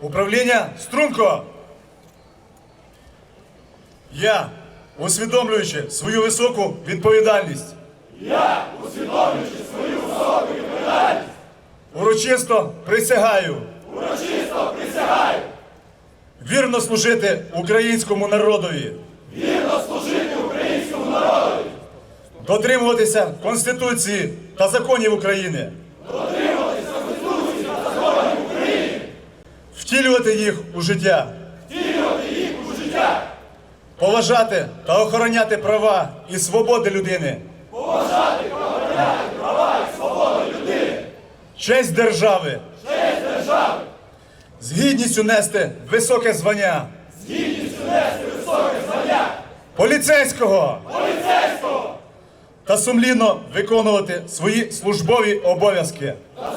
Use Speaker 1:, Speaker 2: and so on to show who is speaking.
Speaker 1: Управління Струнко. Я, усвідомлюючи свою високу відповідальність. Я, усвідомлюючи свою високу відповідальність. Урочисто присягаю. Урочисто присягаю. Вірно служити українському народові. Вірно служити українському народові. Дотримуватися Конституції та законів України. Втілювати їх у життя. Втілювати їх у життя. Поважати та охороняти права і свободи людини. Поважати та охороняти права і свободи людини. Честь держави. Честь держави. З гідністю нести високе звання. З гідністю нести високе звання. Поліцейського. Поліцейського. Та сумлінно виконувати свої службові обов'язки. Та